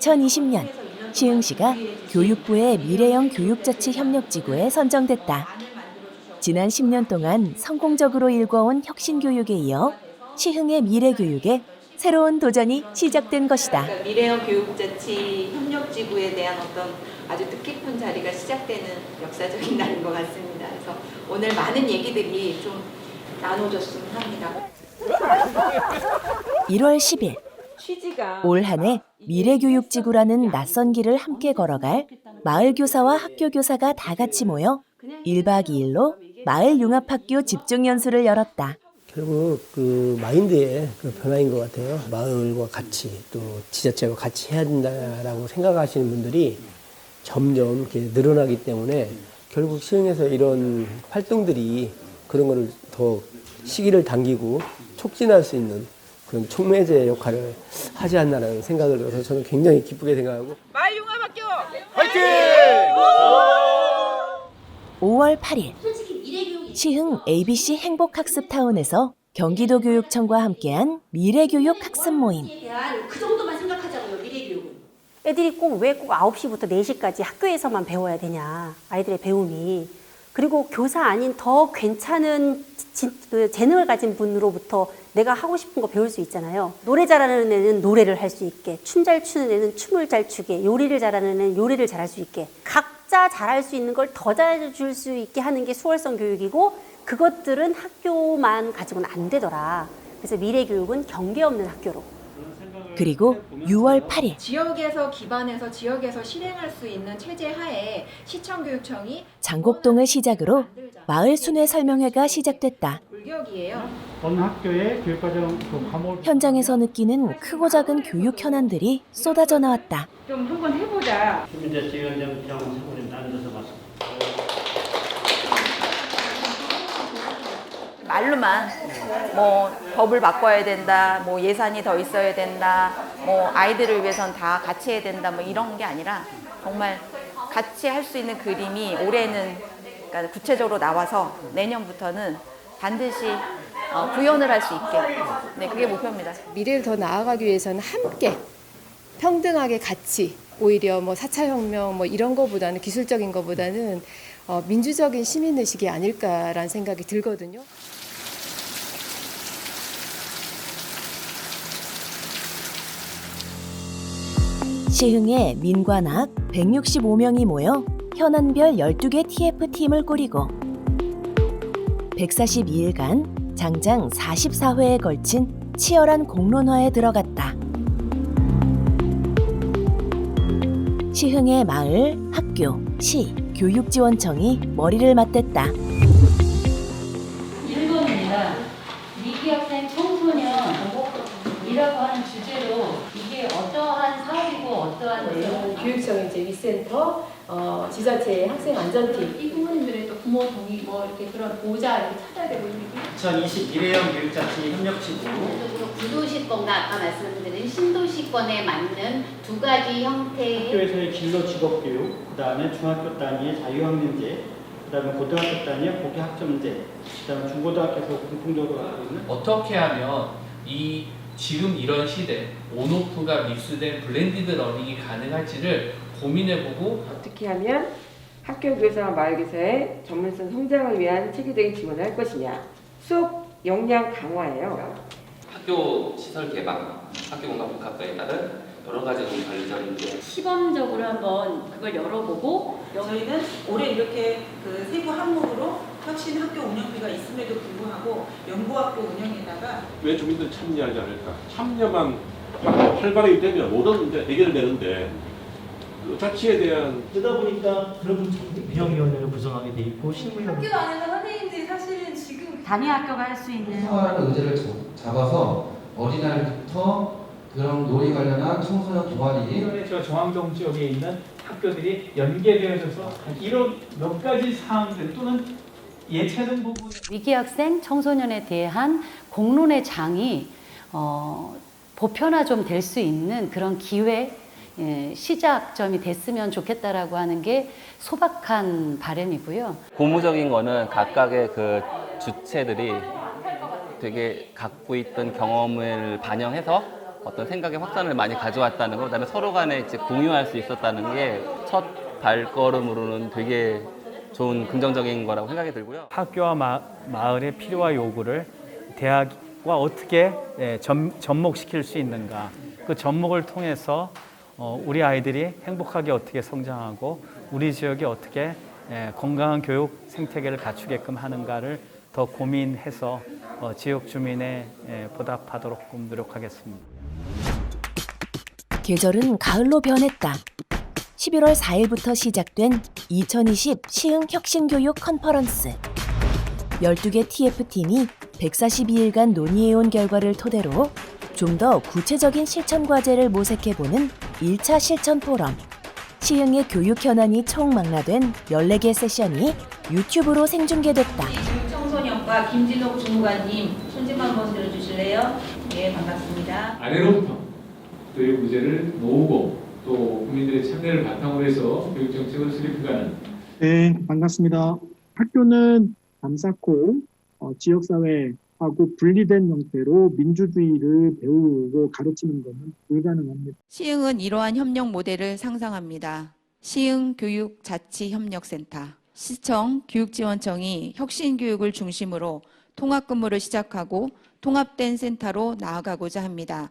2020년 시흥시가 교육부의 미래형 교육자치 협력지구에 선정됐다. 지난 10년 동안 성공적으로 일궈온 혁신교육에 이어 시흥의 미래교육에 새로운 도전이 시작된 것이다. 그러니까 미래형 교육자치 협력지구에 대한 어떤 아주 뜻깊은 자리가 시작되는 역사적인 날인 것 같습니다. 그래서 오늘 많은 얘기들이 좀 나눠졌으면 합니다. 1월 10일 취지가 올 한해 미래교육지구라는 낯선 길을 함께 걸어갈 마을 교사와 학교 교사가 다 같이 모여 1박 2일로 마을 융합학교 집중 연수를 열었다. 결국 그 마인드의 그 변화인 것 같아요. 마을과 같이 또 지자체와 같이 해야 된다라고 생각하시는 분들이 점점 이렇게 늘어나기 때문에 결국 시흥에서 이런 활동들이 그런 거를 더 시기를 당기고 촉진할 수 있는 그런 촉매제 역할을 하지 않나라는 생각을 들어서 저는 굉장히 기쁘게 생각하고 5월 8일 시흥 ABC 행복학습타운에서 경기도 교육청과 함께한 미래교육 학습 모임. 그 정도만 생각하자고요 미래교육은 애들이 꼭 왜 꼭 9시부터 4시까지 학교에서만 배워야 되냐. 아이들의 배움이. 그리고 교사 아닌 더 괜찮은 지- 그 재능을 가진 분으로부터 내가 하고 싶은 거 배울 수 있잖아요. 노래 잘하는 애는 노래를 할 수 있게, 춤 잘 추는 애는 춤을 잘 추게, 요리를 잘하는 애는 요리를 잘할 수 있게. 각자 잘할 수 있는 걸 더 잘해줄 수 있게 하는 게 수월성 교육이고 그것들은 학교만 가지고는 안 되더라. 그래서 미래 교육은 경계 없는 학교로. 그리고 6월 8일 지역에서 기반해서 지역에서 실행할 수 있는 체제 하에 시청교육청이 장곡동을 시작으로 마을 순회 설명회가 시작됐다. 그 현장에서 느끼는 크고 작은 교육 현안들이 쏟아져 나왔다. 좀 한번 해보자. 시민대 지원장 비장 사고님 앉아서 말씀. 말로만 뭐 법을 바꿔야 된다, 뭐 예산이 더 있어야 된다, 뭐 아이들을 위해선 다 같이 해야 된다, 뭐 이런 게 아니라 정말 같이 할 수 있는 그림이 올해는 그러니까 구체적으로 나와서 내년부터는 반드시 어, 구현을 할 수 있게. 네, 그게 목표입니다. 미래를 더 나아가기 위해서는 함께 평등하게 같이 오히려 뭐 4차 혁명 뭐 이런 거보다는 기술적인 거보다는 어, 민주적인 시민 의식이 아닐까라는 생각이 들거든요. 시흥의 민관학 165명이 모여 현안별 12개 TF팀을 꾸리고 142일간 장장 44회에 걸친 치열한 공론화에 들어갔다. 시흥의 마을, 학교, 시, 교육지원청이 머리를 맞댔다. 1번입니다. 내용 교육청 이제 위센터, 어, 지자체 학생 안전팀. 이 부모님들의 또 부모 동의 뭐 이렇게 그런 보호자 이렇게 찾아야 되고 있는 게 2020 미래형 교육자치 협력지구. 전적으로 구도시권과 아까 말씀드린 신도시권에 맞는 두 가지 형태의 학교에서의 진로 직업 교육, 그 다음에 중학교 단위의 자유학년제, 그 다음에 고등학교 단위의 고교 학점제, 그 다음에 중고등학교에서 공통적으로 갖고 있는 어떻게 하면 이 지금 이런 시대 온오프가 믹스된 블렌디드 러닝이 가능할지를 고민해보고 어떻게 하면 학교 교사와 마을 교사의 전문성 성장을 위한 체계적인 지원을 할 것이냐. 수업 역량 강화예요. 학교 시설 개방, 학교 공간 복합화에 따른 여러 가지 관리적인 게 시범적으로 한번 그걸 열어보고 저희는 올해 이렇게 그 세부 항목으로 혁신 학교 운영비가 있음에도 불구하고 연구학교 운영에다가 왜 주민들 참여하지 않을까? 참여만 활발하게 되면 모든 문제 해결되는데 그 자치에 대한 그러다 보니까 그런 운영위원회를 구성하게 돼 있고 실무위원 학교 안에서 선생님들이 사실은 지금 단위 학교가 할 수 있는 생활하는 의제를 잡아서 어린아이부터 그런 놀이 관련한 청소년 동아리 저 정황동 지역에 있는 학교들이 연계되어져서 이런 몇 가지 사항들 또는 예체능 부분 위기학생 청소년에 대한 공론의 장이 어, 보편화 좀 될 수 있는 그런 기회 예, 시작점이 됐으면 좋겠다라고 하는 게 소박한 바람이고요. 고무적인 거는 각각의 그 주체들이 되게 갖고 있던 경험을 반영해서 어떤 생각의 확산을 많이 가져왔다는 거, 그다음에 서로 간에 이제 공유할 수 있었다는 게 첫 발걸음으로는 되게 좋은 긍정적인 거라고 생각이 들고요. 학교와 마, 마을의 필요와 요구를 대학과 어떻게 예, 전, 접목시킬 수 있는가. 그 접목을 통해서 어, 우리 아이들이 행복하게 어떻게 성장하고 우리 지역이 어떻게 예, 건강한 교육 생태계를 갖추게끔 하는가를 더 고민해서 어, 지역 주민의 예, 보답하도록 노력하겠습니다. 계절은 가을로 변했다. 11월 4일부터 시작된 2020 시흥 혁신교육 컨퍼런스. 12개 TF팀이 142일간 논의해온 결과를 토대로 좀 더 구체적인 실천 과제를 모색해보는 1차 실천 포럼. 시흥의 교육 현안이 총망라된 14개 세션이 유튜브로 생중계됐다. 청소년과 김진옥 주무관님 손좀 한번 들어주실래요? 네 반갑습니다. 아래로부터 교육 문제를 모으고 또 국민들의 참여를 바탕으로 해서 교육 정책을 수립해가는 네, 반갑습니다. 학교는 담쌓고 어, 지역사회하고 분리된 형태로 민주주의를 배우고 가르치는 것은 불가능합니다. 시흥은 이러한 협력 모델을 상상합니다. 시흥 교육 자치 협력센터, 시청 교육지원청이 혁신 교육을 중심으로 통합 근무를 시작하고 통합된 센터로 나아가고자 합니다.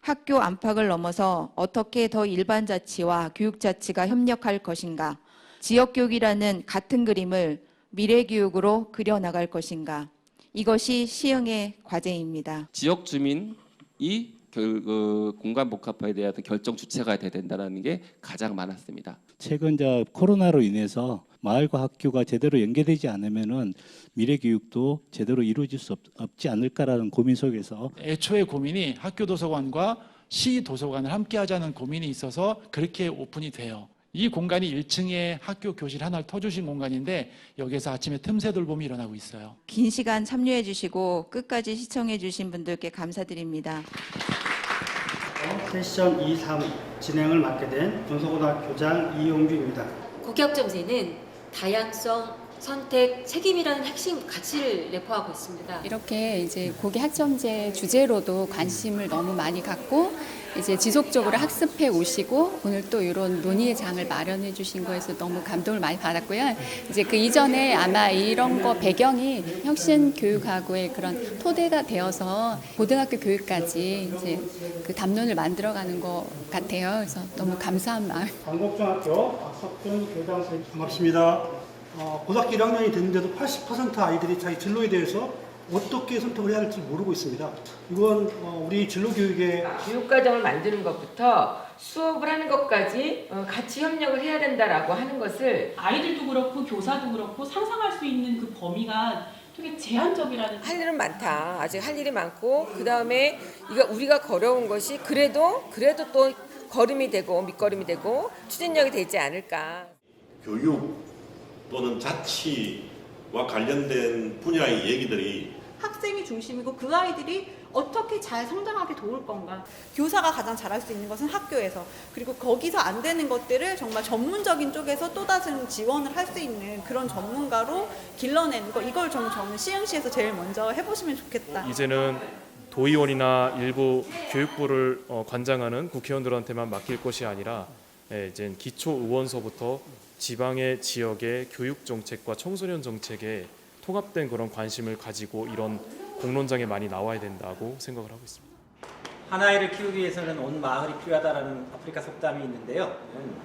학교 안팎을 넘어서 어떻게 더 일반 자치와 교육 자치가 협력할 것인가, 지역 교육이라는 같은 그림을 미래 교육으로 그려 나갈 것인가, 이것이 시흥의 과제입니다. 지역 주민이 결, 그 공간 복합화에 대한 결정 주체가 돼야 된다는 게 가장 많았습니다. 최근 저 코로나로 인해서 마을과 학교가 제대로 연계되지 않으면은 미래 교육도 제대로 이루어질 수 없, 없지 않을까라는 고민 속에서 애초에 고민이 학교 도서관과 시 도서관을 함께 하자는 고민이 있어서 그렇게 오픈이 돼요. 이 공간이 1층에 학교 교실 하나를 터주신 공간인데 여기서 아침에 틈새 돌봄이 일어나고 있어요. 긴 시간 참여해 주시고 끝까지 시청해 주신 분들께 감사드립니다. 세션 2, 3 진행을 맡게 된 중소고등학교장 이용규입니다. 국격점제는 다양성, 선택, 책임이라는 핵심 가치를 내포하고 있습니다. 이렇게 이제 고기 학점제 주제로도 관심을 너무 많이 갖고 이제 지속적으로 학습해 오시고 오늘 또 이런 논의의 장을 마련해 주신 거에서 너무 감동을 많이 받았고요. 이제 그 이전에 아마 이런 거 배경이 혁신 교육하고의 그런 토대가 되어서 고등학교 교육까지 이제 그 담론을 만들어가는 것 같아요. 그래서 너무 감사한 마음. 강곡중학교 박석준 교장 선생님 반갑습니다. 어, 고등학교 1학년이 됐는데도 80% 아이들이 자기 진로에 대해서 어떻게 선택을 해야 할지 모르고 있습니다. 이건 어, 우리 진로 교육의 교육과정을 만드는 것부터 수업을 하는 것까지 어, 같이 협력을 해야 된다라고 하는 것을 아이들도 그렇고 교사도 그렇고 상상할 수 있는 그 범위가 되게 제한적이라는 할 일은 많다. 아직 할 일이 많고 그 다음에 이거 우리가 걸어온 것이 그래도 그래도 또 걸음이 되고 밑거름이 되고 추진력이 되지 않을까. 교육 또는 자치와 관련된 분야의 얘기들이 학생이 중심이고 그 아이들이 어떻게 잘 성장하게 도울 건가. 교사가 가장 잘할 수 있는 것은 학교에서. 그리고 거기서 안 되는 것들을 정말 전문적인 쪽에서 또 다른 지원을 할 수 있는 그런 전문가로 길러내는 거. 이걸 저는 저는 시흥시에서 제일 먼저 해보시면 좋겠다. 이제는 도의원이나 일부 교육부를 어, 관장하는 국회의원들한테만 맡길 것이 아니라 예, 이제 기초 의원서부터 지방의 지역의 교육 정책과 청소년 정책에 통합된 그런 관심을 가지고 이런 공론장에 많이 나와야 된다고 생각을 하고 있습니다. 한 아이를 키우기 위해서는 온 마을이 필요하다라는 아프리카 속담이 있는데요.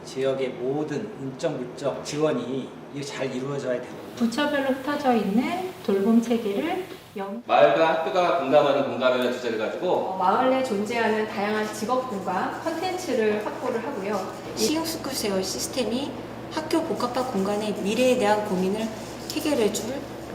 지역의 모든 인적 물적 지원이 잘 이루어져야 됩니다. 부처별로 흩어져 있는 돌봄 체계를 영 마을과 학교가 공감하는 공감이라는 주제를 가지고 어, 마을 내 존재하는 다양한 직업군과 컨텐츠를 확보를 하고요. 시흥 스쿨세어 시스템이 학교 복합화 공간의 미래에 대한 고민을 해결해 줄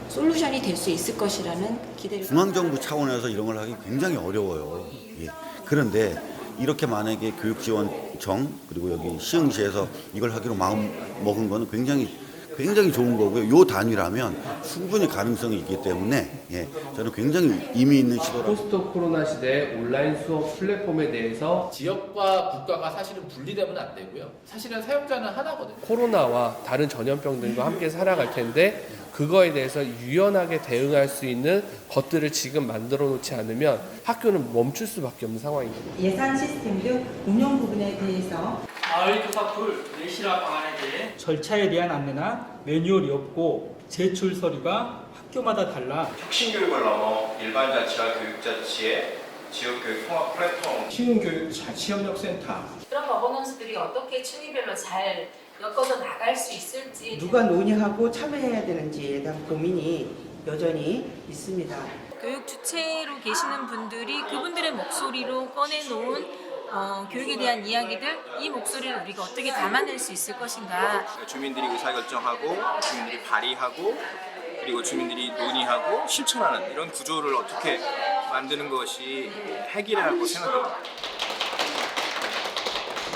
솔루션이 될 수 있을 것이라는 기대를 중앙정부 차원에서 이런 걸 하기 굉장히 어려워요. 예. 그런데 이렇게 만약에 교육지원청 그리고 여기 시흥시에서 이걸 하기로 마음 먹은 거는 굉장히 굉장히 좋은 거고요. 요 단위라면 충분히 가능성이 있기 때문에 예, 저는 굉장히 의미 있는 시도라고 포스트 코로나 시대 온라인 수업 플랫폼에 대해서 지역과 국가가 사실은 분리되면 안 되고요. 사실은 사용자는 하나거든요. 코로나와 다른 전염병들과 함께 살아갈 텐데 그거에 대해서 유연하게 대응할 수 있는 것들을 지금 만들어 놓지 않으면 학교는 멈출 수밖에 없는 상황인 겁니다. 예산 시스템 등 운영 부분에 대해서 마을 교사풀 내실화 방안에 대해 절차에 대한 안내나 매뉴얼이 없고 제출 서류가 학교마다 달라. 혁신교육을 넘어 일반 자치와 교육 자치의 지역교육 통합 플랫폼. 시흥교육 자치협력센터. 그런 거버넌스들이 어떻게 층위별로 잘 엮어서 나갈 수 있을지 누가 논의하고 참여해야 되는지에 대한 고민이 여전히 있습니다. 교육 주체로 계시는 분들이 그분들의 목소리로 꺼내놓은 어, 교육에 대한 이야기들 이 목소리를 우리가 어떻게 담아낼 수 있을 것인가 주민들이 의사결정하고 주민들이 발의하고 그리고 주민들이 논의하고 실천하는 이런 구조를 어떻게 만드는 것이 핵이라고 생각합니다.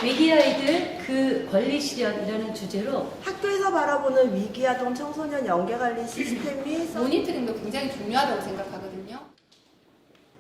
위기 아이들 그 권리 실현이라는 주제로 학교에서 바라보는 위기아동 청소년 연계관리 시스템이 모니터링도 굉장히 중요하다고 생각하거든요.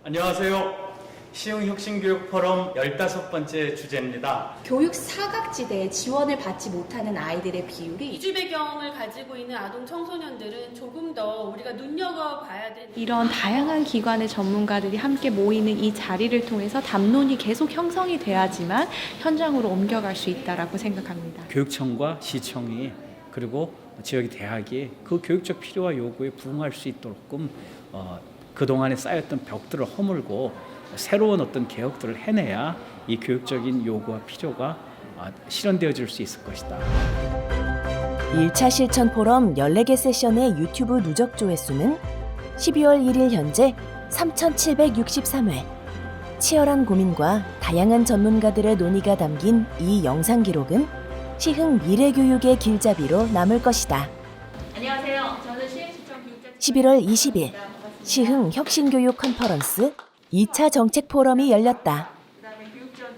안녕하세요 시흥혁신교육 포럼 15번째 주제입니다 교육 사각지대에 지원을 받지 못하는 아이들의 비율이 이주 배경을 가지고 있는 아동 청소년들은 조금 더 우리가 눈여겨봐야 되는 이런 다양한 기관의 전문가들이 함께 모이는 이 자리를 통해서 담론이 계속 형성이 돼야지만 현장으로 옮겨갈 수 있다라고 생각합니다. 교육청과 시청이 그리고 지역의 대학이 그 교육적 필요와 요구에 부응할 수 있도록끔 어, 그동안에 쌓였던 벽들을 허물고 새로운 어떤 개혁들을 해내야 이 교육적인 요구와 필요가 아, 실현되어질 수 있을 것이다. 1차 실천 포럼 14개 세션의 유튜브 누적 조회수는 12월 1일 현재 3,763회. 치열한 고민과 다양한 전문가들의 논의가 담긴 이 영상 기록은 시흥 미래교육의 길잡이로 남을 것이다. 안녕하세요. 저는 시흥시청 교육자 11월 20일 시흥 혁신교육 컨퍼런스 2차 정책 포럼이 열렸다.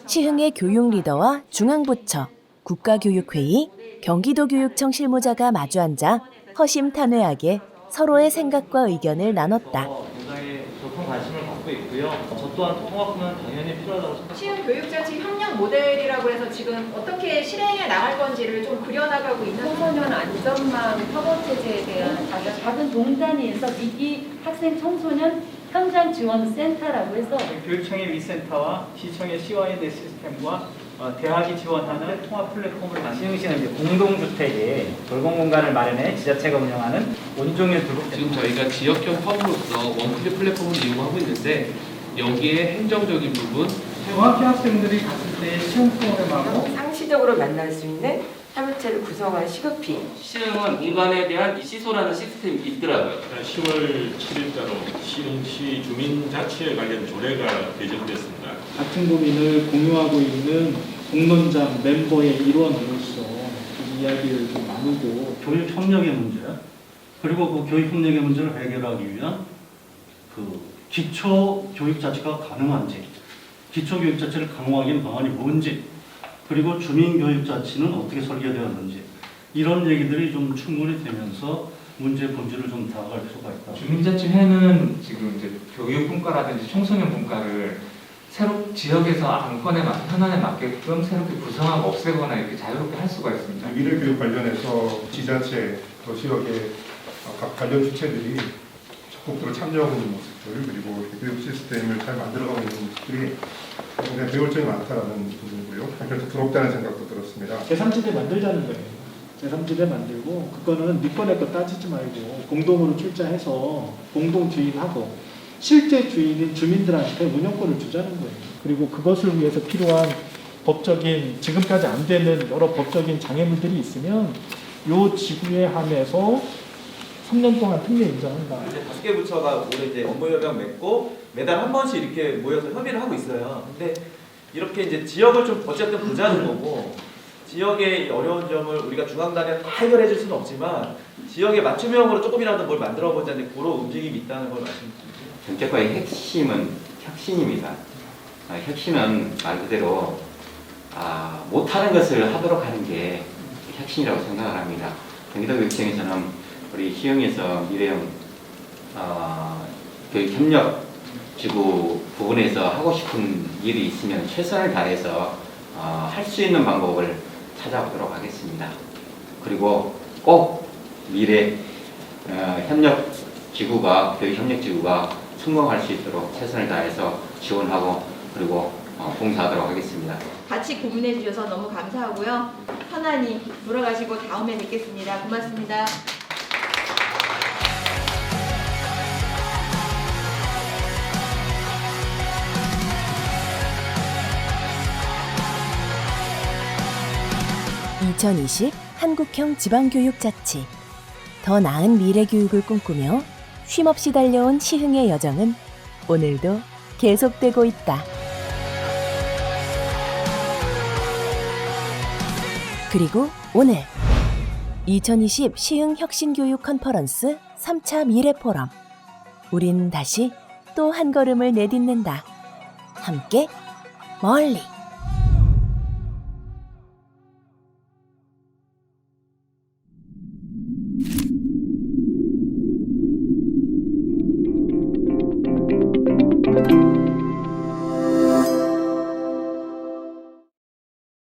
시흥의 교육 리더와 중앙부처, 국가교육회의, 경기도교육청 실무자가 마주 앉아 허심탄회하게 서로의 생각과 의견을 나눴다. 교사에 높은 관심을 갖고 있고요 저 또한 통합은 당연히 필요하다고 생각합니다 시흥 교육자치 협력 모델이라고 해서 지금 어떻게 실행해 나갈 건지를 좀 그려나가고 있는 청소년 안전망 협업 체제에 대한 작은 동단위에서 미기 학생 청소년 현장 지원 센터라고 해서 교육청의 위센터와 시청의 CYD 시스템과 어, 대학이 지원하는 통합 플랫폼을 시흥시는 이제 공동주택에 돌봄 공간을 마련해 지자체가 운영하는 온종일 돌봄 지금 저희가 지역형 허브로서 원클릭 플랫폼을 이용하고 있는데 여기에 행정적인 부분 중학교 학생들이 갔을 때 시험 프로그램하고 상시적으로 만날 수 있는 협의체를 구성한 시급히 시흥은 공간에 대한 이 시소라는 시스템이 있더라고요. 10월 7일자로 시흥시 주민 자치에 관련 조례가 개정됐습니다. 같은 고민을 공유하고 있는 공론장 멤버의 일원으로서 좀 이야기를 좀 나누고 교육 협력의 문제 그리고 그 교육 협력의 문제를 해결하기 위한 그 기초 교육 자체가 가능한지 기초 교육 자체를 강화하기 위한 방안이 뭔지 그리고 주민 교육 자치는 어떻게 설계되었는지 이런 얘기들이 좀 충분히 되면서 문제 본질을 좀 다가갈 필요가 있다. 주민자치회는 지금 이제 교육 분과라든지 청소년 분과를 새로 지역에서 안건에 맞, 현안에 맞게끔 새롭게 구성하고 없애거나 이렇게 자유롭게 할 수가 있습니다. 미래교육 관련해서 지자체 또 지역의 어, 각 관련 주체들이 적극적으로 참여하고 있는 모습들 그리고 교육 시스템을 잘 만들어가고 있는 모습들이 굉장히 배울 점이 많다라는 부분 한편 부럽다는 생각도 들었습니다. 제3지대 만들자는 거예요. 제3지대 만들고 그거는 네거내거 따지지 말고 공동으로 출자해서 공동 주인하고 실제 주인인 주민들한테 운영권을 주자는 거예요. 그리고 그것을 위해서 필요한 법적인 지금까지 안 되는 여러 법적인 장애물들이 있으면 요 지구에 한해서 3년 동안 특례 인정한다. 이제 다섯 개 부처가 올해 이제 업무 협약 맺고 매달 한 번씩 이렇게 모여서 협의를 하고 있어요. 근데 이렇게 이제 지역을 좀 어쨌든 보자는 거고 지역의 이 어려운 점을 우리가 중앙단에 다 해결해 줄 수는 없지만 지역의 맞춤형으로 조금이라도 뭘 만들어 보자는 그런 움직임이 있다는 걸 말씀드립니다. 정책과의 핵심은 혁신입니다. 아, 혁신은 말 그대로 아, 못하는 것을 하도록 하는 게 혁신이라고 생각을 합니다. 경기도교육청에서는 우리 시흥에서 미래형 어, 교육 협력 지구 부분에서 하고 싶은 일이 있으면 최선을 다해서 어, 할 수 있는 방법을 찾아보도록 하겠습니다. 그리고 꼭 미래 어, 협력 지구가 교육 협력 지구가 성공할 수 있도록 최선을 다해서 지원하고 그리고 어, 봉사하도록 하겠습니다. 같이 고민해 주셔서 너무 감사하고요. 편안히 돌아가시고 다음에 뵙겠습니다. 고맙습니다. (2020) 한국형 지방교육자치 더 나은 미래 교육을 꿈꾸며 쉼없이 달려온 시흥의 여정은 오늘도 계속되고 있다. 그리고 오늘 2020 시흥 혁신교육 컨퍼런스 3차 미래 포럼 우린 다시 또 한 걸음을 내딛는다. 함께 멀리